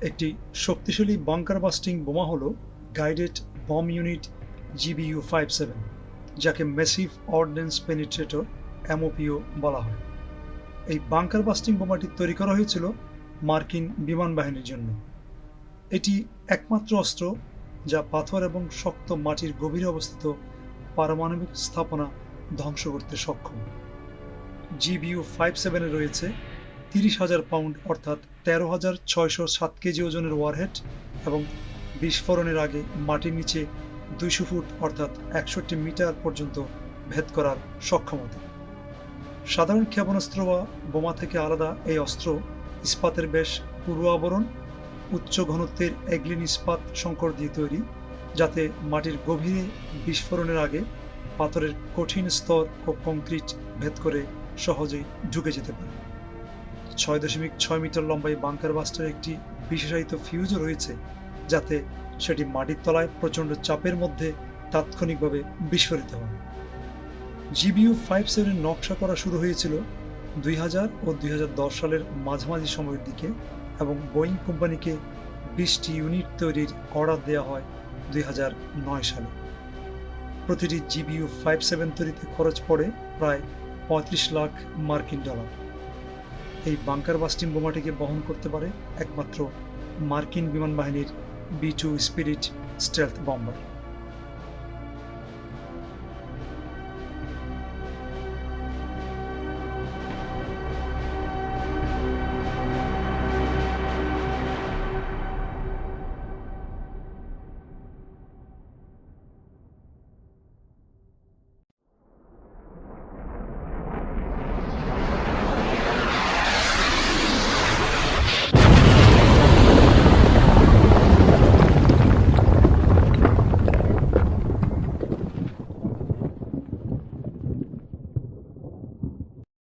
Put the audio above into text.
একটি শক্তিশালী bunker busting বোমা হল guided bomb unit GBU five seven যাকে মেসিভ অর্ডন্যান্স পেনিট্রেটর এমওপিও বলা হয়। এই বাংকার বাস্টিং বোমাটি তৈরি করা হয়েছিল মার্কিন বিমান বাহিনীর জন্য। এটি একমাত্র অস্ত্র যা পাথর এবং শক্ত মাটির গভীরে অবস্থিত পারমাণবিক স্থাপনা ধ্বংস করতে সক্ষম। জিবিইউ ফাইভ সেভেনে রয়েছে তিরিশ হাজার পাউন্ড, অর্থাৎ তেরো হাজার ছয়শো সাত কেজি ওজনের ওয়ারহেড এবং বিস্ফোরণের আগে মাটির নিচে দুইশো ফুট, অর্থাৎ একষট্টি মিটার পর্যন্ত ভেদ করার সক্ষমতা। সাধারণ ক্ষেপণাস্ত্র বা বোমা থেকে আলাদা এই অস্ত্র ইস্পাতের বেশ পুরু আবরণ, উচ্চ ঘনত্বের এগ্লিন ইস্পাত সংকর দিয়ে তৈরি, যাতে মাটির গভীরে বিস্ফোরণের আগে পাথরের কঠিন স্তর ও কংক্রিট ভেদ করে সহজেই ঢুকে যেতে পারে। ছয় দশমিক ছয় মিটার লম্বা এই বাস্টার একটি বিশেষায়িত ফিউজও রয়েছে, যাতে সেটি মাটির তলায় প্রচণ্ড চাপের মধ্যে তাৎক্ষণিকভাবে বিস্ফোরিত হয়। জিবিইউ ফাইভ সেভেনের নকশা করা শুরু হয়েছিল দুই হাজার ও দুই হাজার দশ সালের মাঝামাঝি সময়ের দিকে এবং বোয়িং কোম্পানিকে বিশটি ইউনিট তৈরির অর্ডার দেওয়া হয় দুই হাজার নয় সালে। প্রতিটি জিবিইউ ফাইভ সেভেন তৈরিতে খরচ পড়ে প্রায় পঁয়ত্রিশ লাখ মার্কিন ডলার। এই বাংকার বাস্টিং বোমাটিকে বহন করতে পারে একমাত্র মার্কিন বিমান বাহিনীর B two spirit stealth bomber.